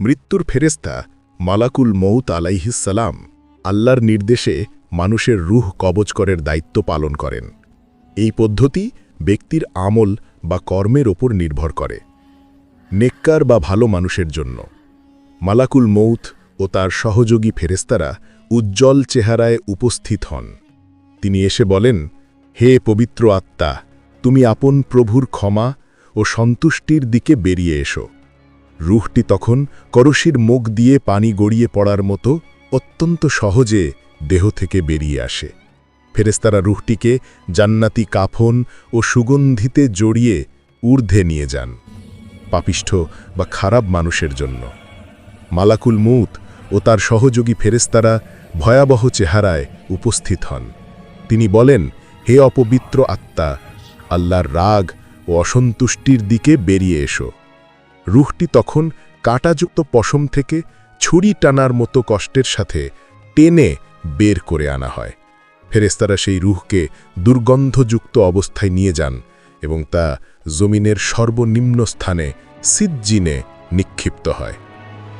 মৃত্যুর ফেরেস্তা মালাকুল মৌত আলাইহিসালাম আল্লাহর নির্দেশে মানুষের রুহ কবজ করের দায়িত্ব পালন করেন। এই পদ্ধতি ব্যক্তির আমল বা কর্মের ওপর নির্ভর করে। নেককার বা ভালো মানুষের জন্য। মালাকুল মৌত ও তার সহযোগী ফেরেস্তারা উজ্জ্বল চেহারায় উপস্থিত হন। তিনি এসে বলেন, হে পবিত্র আত্মা, তুমি আপন প্রভুর ক্ষমা ও সন্তুষ্টির দিকে বেরিয়ে এসো। রুহটি তখন করশির মুখ দিয়ে পানি গড়িয়ে পড়ার মতো অত্যন্ত সহজে দেহ থেকে বেরিয়ে আসে। ফেরেস্তারা রুহটিকে জান্নাতি কাফন ও সুগন্ধিতে জড়িয়ে ঊর্ধ্বে নিয়ে যান, পাপিষ্ঠ বা খারাপ মানুষের জন্য। মালাকুল মুত ও তার সহযোগী ফেরেস্তারা ভয়াবহ চেহারায় উপস্থিত হন। তিনি বলেন, হে অপবিত্র আত্মা, আল্লাহর রাগ ও অসন্তুষ্টির দিকে বেরিয়ে এসো। রুহটি তখন কাটাযুক্ত পশম থেকে ছুরি টানার মতো কষ্টের সাথে টেনে বের করে আনা হয়। ফেরেস্তারা সেই রুহকে দুর্গন্ধযুক্ত অবস্থায় নিয়ে যান এবং তা জমিনের সর্বনিম্ন স্থানে সিজ্জিনে নিক্ষিপ্ত হয়।